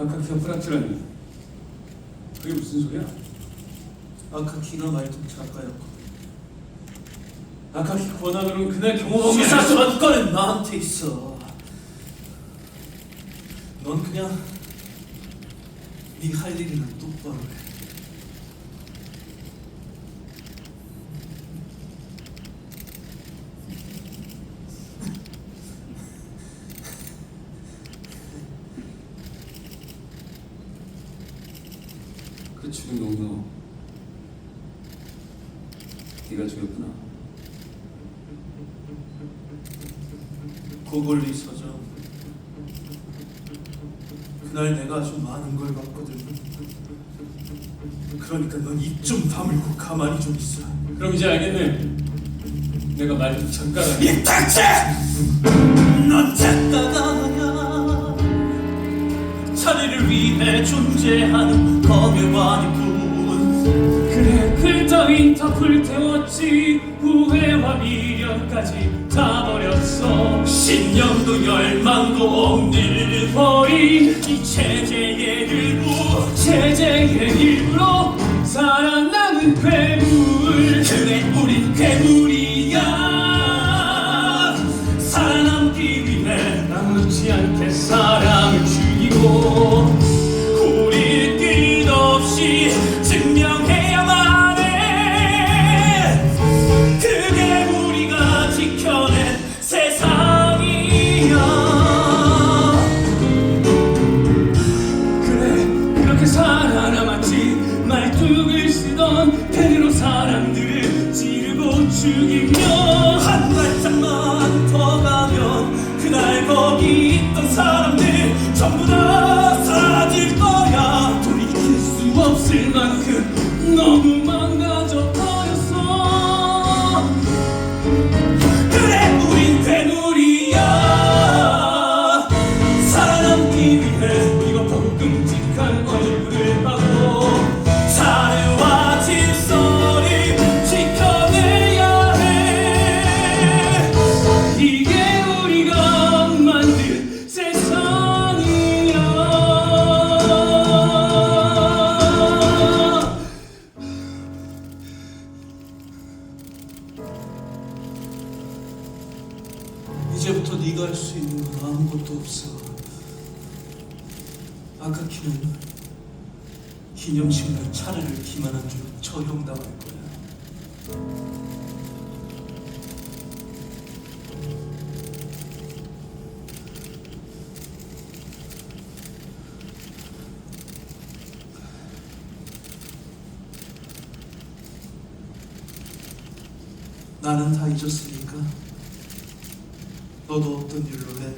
아카키가 프라트라니 그게 무슨 소리야? 아카키가 말통 작가였고 아카키 권한으로는 그날 경호범이 수사. 전권은 나한테 있어 넌 그냥 네 할 일이나 똑바로 해 그 죽은 놈도 네가 죽였구나. 고골리 서점 그날 내가 아주 많은 걸 봤거든. 그러니까 넌 입 좀 다물고 가만히 좀 있어. 그럼 이제 알겠네. 내가 말도 잠깐 이 닥쳐! 넌 아냐 자리를 위해 존재하는 거대관이뿐 그래 글 따윈 다 불태웠지. 후회와 미련까지 다 버렸어. 신념도 열망도 없는 버린 이 체제의 일부 체제의 일부로 살아남은 괴물. 그래 우린 괴물이야. 살아남기 위해 아무렇지 않게 사람 쓰던 펜으로 사람들을 찌르고 죽이며 한 발짝만 더 가면 그날 거기 있던 사람들 전부 다 사라질 거야. 돌이킬 수 없을 만큼 너무 망가져 버렸어 이제부터 네가 할 수 있는 건 아무것도 없어. 아카키는 기념식물 차례를 기만한 줄 처형당할 거야. 나는 다 잊었으니까 너도 어떤 일로 해